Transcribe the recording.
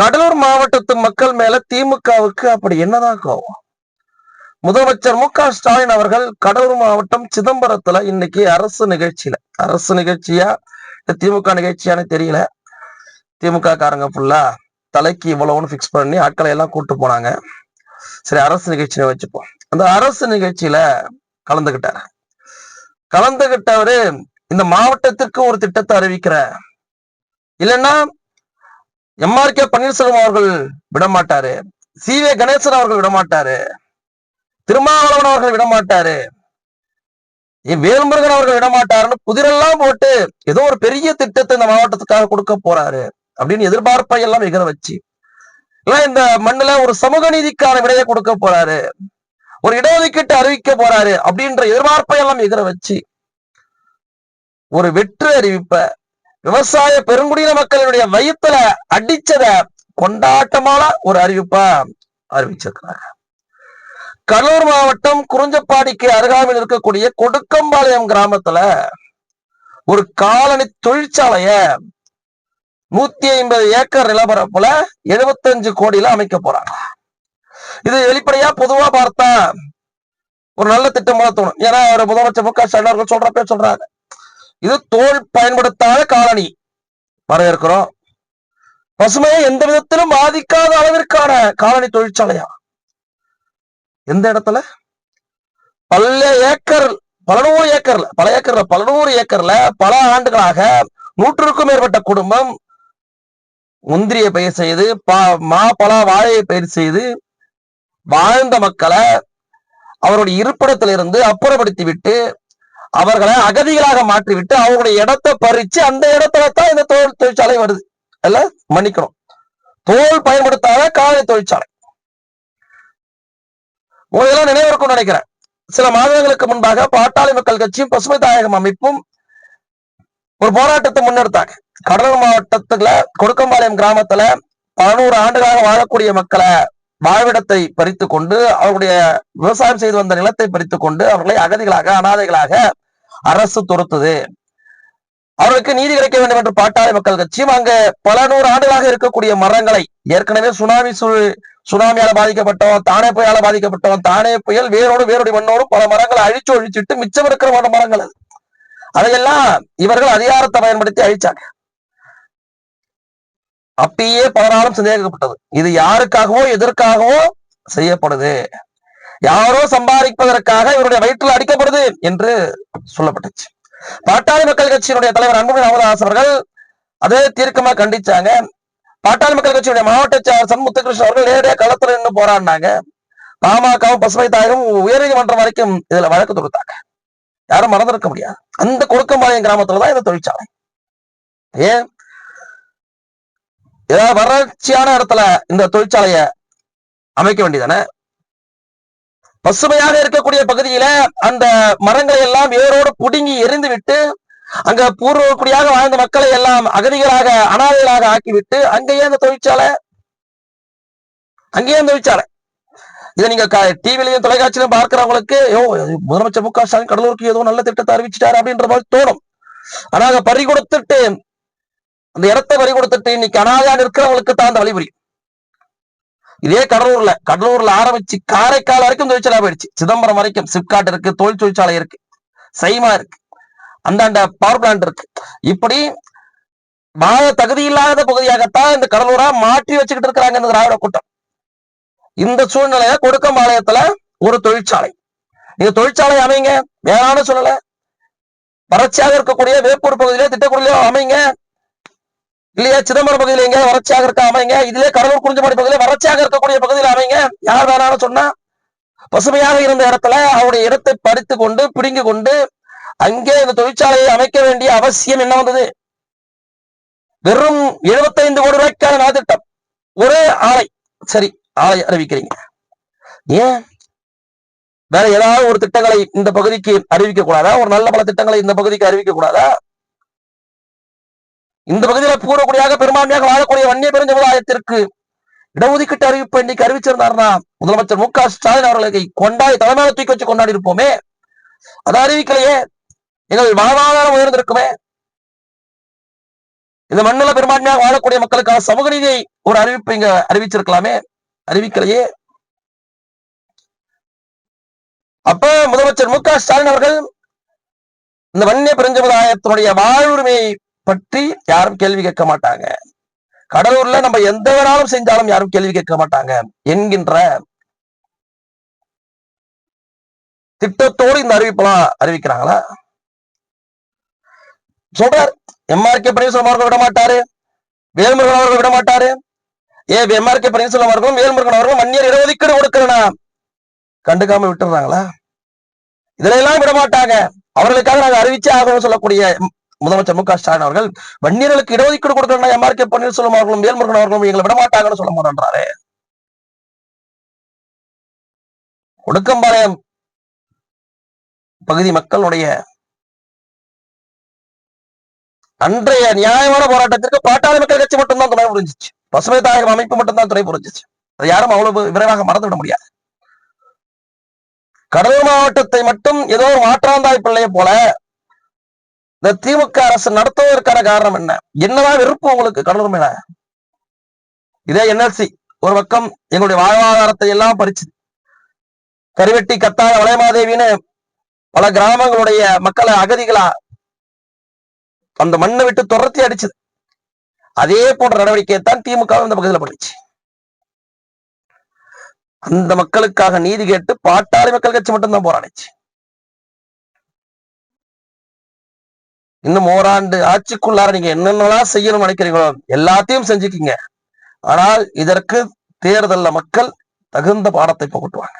கடலூர் மாவட்டத்து மக்கள் மேல திமுகவுக்கு அப்படி என்னதான் கோவம் முதலமைச்சர் மு க ஸ்டாலின் அவர்கள் கடலூர் மாவட்டம் சிதம்பரத்துல இன்னைக்கு அரசு நிகழ்ச்சியில அரசு நிகழ்ச்சியா? திமுக நிகழ்ச்சியான்னு தெரியல. திமுக காரங்க ஃபுல்லா தலைக்கு இவ்வளவுன்னு ஃபிக்ஸ் பண்ணி ஆட்களை எல்லாம் கூட்டு போனாங்க. சரி அரசு நிகழ்ச்சியை வச்சுப்போம். அந்த அரசு நிகழ்ச்சியில கலந்துகிட்டாரு. கலந்துகிட்டவரு இந்த மாவட்டத்திற்கு ஒரு திட்டத்தை அறிவிக்கிற இல்லைன்னா எம்ஆர் கே பன்னீர்செல்வம் அவர்கள் விடமாட்டாரு. சி வே கணேசன் அவர்கள் விடமாட்டாரு. திருமாவளவன் அவர்கள் விடமாட்டாரு. வேல்முருகன் அவர்கள் விடமாட்டாருன்னு புதிரெல்லாம் போட்டு ஏதோ ஒரு பெரிய திட்டத்தை இந்த மாவட்டத்துக்காக கொடுக்க போறாரு அப்படின்னு எதிர்பார்ப்பை எல்லாம் எகிற வச்சு. இல்ல இந்த மண்ணுல ஒரு சமூக நீதிக்கான விடையை கொடுக்க போறாரு. ஒரு இடஒதுக்கீட்டு அறிவிக்க போறாரு அப்படின்ற எதிர்பார்ப்பை எல்லாம் எகிற வச்சு. ஒரு வெற்று அறிவிப்ப விவசாய பெருங்குடியின மக்களினுடைய வயித்துல அடிச்சத கொண்டாட்டமான ஒரு அறிவிப்பா அறிவிச்சிருக்கிறாங்க. கடலூர் மாவட்டம் குறிஞ்சப்பாடிக்கு அருகாமையில் இருக்கக்கூடிய கொடுக்கம்பாளையம் கிராமத்துல ஒரு காலனி தொழிற்சாலைய நூத்தி ஐம்பது ஏக்கர் நிலப்பரப்புல 75 கோடியில அமைக்க போறாங்க. இது வெளிப்படையா பொதுவா பார்த்தா ஒரு நல்ல திட்டமா தோணும். ஏன்னா அவர் முதலமைச்சர் மு க ஸ்டாலின் அவர்கள் சொல்றப்பே சொல்றாங்க இது தோல் பயன்படுத்தாத காலனி. வரவேற்கிறோம் பசுமையை எந்த விதத்திலும் பாதிக்காத அளவிற்கான காலனி தொழிற்சாலையா? எந்த இடத்துல? பல ஏக்கர் பல நூறு ஏக்கர்ல பல ஏக்கர்ல பல நூறு ஏக்கர்ல பல ஆண்டுகளாக நூற்றுக்கும் மேற்பட்ட குடும்பம் முந்திரியை பயிர் செய்து பா- மா பலா வாழையை பயிர் செய்து வாழ்ந்த மக்களை அவருடைய இருப்பிடத்திலிருந்து அப்புறப்படுத்தி விட்டு அவர்களை அகதிகளாக மாற்றிவிட்டு அவங்களுடைய இடத்தை பறிச்சு அந்த இடத்துல தான் இந்த தோல் தொழிற்சாலை வருது. அல்ல மன்னிக்கணும். தோல் பயன்படுத்தாத காலை தொழிற்சாலை. உங்களெல்லாம் நினைவு இருக்கும்னு நினைக்கிறேன். சில மாதங்களுக்கு முன்பாக பாட்டாளி மக்கள் கட்சியும் பசுமை தாயகம் அமைப்பும் ஒரு போராட்டத்தை முன்னெடுத்தாங்க. கடலூர் மாவட்டத்துல கொடுக்கம்பாளையம் கிராமத்துல பதினோரு ஆண்டுகளாக வாழக்கூடிய மக்களை வாழ்விடத்தை பறித்து கொண்டு அவருடைய விவசாயம் செய்து வந்த நிலத்தை பறித்து கொண்டு அவர்களை அகதிகளாக அனாதைகளாக அரசு துரத்துது. அவர்களுக்கு நீதி கிடைக்க வேண்டும் என்று பாட்டாளி மக்கள் கட்சியும் அங்க பல நூறு ஆண்டுகளாக இருக்கக்கூடிய மரங்களை ஏற்கனவே சுனாமி சு சுனாமியால பாதிக்கப்பட்டோம் தானே புயலால பாதிக்கப்பட்டோம் தானே புயல் வேரோடு வேரோடு மண்ணோடும் பல மரங்களை அழிச்சு ஒழிச்சிட்டு மிச்சம் இருக்கிற மரங்கள் அது. அதையெல்லாம் இவர்கள் அதிகாரத்தை பயன்படுத்தி அழிச்சாங்க. அப்பயே பலராலும் சந்தேகப்பட்டது இது யாருக்காகவோ எதற்காகவோ செய்யப்படுது. யாரோ சம்பாதிப்பதற்காக இவருடைய வயிற்றில் அடிக்கப்படுது என்று சொல்லப்பட்டுச்சு. பாட்டாளி மக்கள் கட்சியினுடைய தலைவர் அன்புமணி ராமதாஸ் அவர்கள் அதே தீர்க்கமா கண்டிச்சாங்க. பாட்டாளி மக்கள் கட்சியுடைய மாவட்ட செயலர் சண்முத்துகிருஷ்ணன் அவர்கள் நேரடியாக களத்துல நின்று போராடினாங்க. பாமகவும் பசுமை தாயகம் உயர்நீதிமன்றம் வரைக்கும் இதுல வழக்கு தொடுத்தாங்க. யாரும் மறந்திருக்க முடியாது. அந்த கொடுக்கம்பாளையம் கிராமத்துலதான் இந்த தொழிற்சாலை. ஏன்? ஏதாவது வறட்சியான இடத்துல இந்த தொழிற்சாலைய அமைக்க வேண்டியதானே? பசுமையாக இருக்கக்கூடிய பகுதியில அந்த மரங்களை எல்லாம் வேரோடு புடுங்கி எரிந்து விட்டு அங்க பூர்வக்குடியாக வாழ்ந்த மக்களை எல்லாம் அகதிகளாக அனாதைகளாக ஆக்கிவிட்டு அங்கேயே அந்த தொழிற்சாலை அங்கேயே அந்த தொழிற்சாலை. இதை நீங்க டிவிலையும் தொலைக்காட்சியிலும் பார்க்கிறவங்களுக்கு ஐயோ முதலமைச்சர் மு க ஸ்டாலின் கடலூருக்கு ஏதோ நல்ல திட்டத்தை அறிவிச்சிட்டாரு அப்படின்ற மாதிரி தோணும். ஆனா அங்க பறி கொடுத்துட்டு அந்த இடத்தை பறி கொடுத்துட்டு இன்னைக்கு அனாதையா நிற்கிறவங்களுக்கு தான் அந்த வழிபுரியும் இதே கடலூர்ல கடலூர்ல ஆரம்பிச்சு காரைக்கால் வரைக்கும் தொழிற்சாலை போயிடுச்சு. சிதம்பரம் வரைக்கும் சிப்காட் இருக்கு தொழில் தொழிற்சாலை இருக்கு சைமா இருக்கு அந்தாண்ட பவர் பிளான்ட் இருக்கு. இப்படி மாத தகுதி இல்லாத பகுதியாகத்தான் இந்த கடலூரா மாற்றி வச்சுக்கிட்டு இருக்கிறாங்க இந்த திராவிட கூட்டம். இந்த சூழ்நிலையில கொடுக்கம்பாளையத்துல ஒரு தொழிற்சாலை. நீங்க தொழிற்சாலை அமைங்க வேணாம்னு சொல்லல வறட்சியாக இருக்கக்கூடிய வேப்பூர் பகுதியில திட்டக்குடியில அமைங்க. இல்லையா? சிதம்பரம் பகுதியில் எங்க வறட்சியாக இருக்க அமைங்க? இதுல கடலூர் குறிஞ்சபாடி பகுதியில வறட்சியாக இருக்கக்கூடிய பகுதியில அமைங்க. யார் வேணாலும் சொன்னா பசுமையாக இருந்த இடத்துல அவருடைய இடத்தை பறித்து கொண்டு பிடுங்கி கொண்டு அங்கே இந்த தொழிற்சாலையை அமைக்க வேண்டிய அவசியம் என்ன வந்தது? வெறும் 75 கோடி ரூபாய்க்கான நலத்திட்டம். ஒரே ஆலை. சரி ஆலை அறிவிக்கிறீங்க. ஏன்? வேற ஏதாவது ஒரு திட்டங்களை இந்த பகுதிக்கு அறிவிக்க கூடாதா? ஒரு நல்ல பல திட்டங்களை இந்த பகுதிக்கு அறிவிக்க கூடாதா? இந்த பகுதியில பூர்வக்குடியாக பெரும்பான்மையாக வாழக்கூடிய வன்னிய பெருஞ்சமுதாயத்திற்கு இடஒதுக்கீட்டு அறிவிப்பு இன்னைக்கு அறிவிச்சிருந்தாருன்னா முதலமைச்சர் மு க ஸ்டாலின் அவர்களை கொண்டாடி தலைமையில தூக்கி வச்சு கொண்டாடி இருப்போமே. அதை அறிவிக்கலையே. எங்கள் வாழ்வாதாரம் உயர்ந்திருக்குமே. இந்த மண்ணுல பெரும்பான்மையாக வாழக்கூடிய மக்களுக்கான சமூக நீதியை ஒரு அறிவிப்பு இங்க அறிவிச்சிருக்கலாமே. அறிவிக்கலையே. அப்ப முதலமைச்சர் மு க ஸ்டாலின் அவர்கள் இந்த வன்னிய பெருஞ்சமுதாயத்தினுடைய வாழ்வுரிமையை பற்றி யாரும் கேள்வி கேட்க மாட்டாங்க. கடலூர்ல நம்ம எந்த வேணாலும் செஞ்சாலும் யாரும் கேள்வி கேட்க மாட்டாங்க என்கின்ற திட்டத்தோடு இந்த அறிவிப்பெல்லாம் அறிவிக்கிறாங்களா? சொல்றார். எம்ஆர்கே பன்னீர்செல்வம் அவர்கள் விட மாட்டாரு வேல்முருகன் அவர்கள் விட மாட்டாரு ஏ எம்ஆர்கே பன்னீர்செல்வம் அவர்களும் வேல்முருகன் அவர்களும் மன்னியர் இடஒதுக்கீடு கொடுக்கிறனா? கண்டுக்காம விட்டுறாங்களா? இதுல எல்லாம் விட மாட்டாங்க அவர்களுக்காக நாங்க அறிவிச்சே ஆகணும்னு சொல்லக்கூடிய முதலமைச்சர் மு க ஸ்டாலின் அவர்கள் வன்னியர்களுக்கு இடஒதுக்கீடு கொடுக்கணும் எம் ஆர் கே பன்னீர்செல்வம் அவர்களும் வேல்முருகன் அவர்களும் எங்களை விடமாட்டாங்கன்னு சொல்ல மாட்டேன்றாரு. ஒடுக்கம்பாளையம் பகுதி மக்களுடைய அன்றைய நியாயமான போராட்டத்திற்கு பாட்டாளி மக்கள் கட்சி மட்டும்தான் துணை புரிஞ்சிச்சு. பசுமை தாயகம் அமைப்பு மட்டும்தான் துணை புரிஞ்சிச்சு. அதை யாரும் அவ்வளவு விரைவாக மறந்துவிட முடியாது. கடலூர் மாவட்டத்தை மட்டும் ஏதோ மாற்றாந்தாய் பிள்ளையை போல இந்த திமுக அரசு நடத்துவதற்கான காரணம் என்ன? என்னதான் விருப்பம் உங்களுக்கு கடலூர் மேல. இதே என்எல்சி ஒரு பக்கம் எங்களுடைய வாழ்வாதாரத்தை எல்லாம் பறிச்சு கருவெட்டி கத்தாய வளையமாதேவின்னு பல கிராமங்களுடைய மக்களை அகதிகளா அந்த மண்ணை விட்டு துரத்தி அடிச்சது. அதே போன்ற நடவடிக்கையை தான் திமுக இந்த பகுதியில் பண்ணிச்சு. அந்த மக்களுக்காக நீதி கேட்டு பாட்டாளி மக்கள் கட்சி மட்டும்தான் போராடிச்சு. இன்னும் ஓராண்டு ஆட்சிக்குள்ளார நீங்க என்னென்னலாம் செய்யணும்னு நினைக்கிறீங்களோ எல்லாத்தையும் செஞ்சுக்கிங்க. ஆனால் இதற்கு தேர்தல்ல மக்கள் தகுந்த பாடத்தை புகட்டுவாங்க.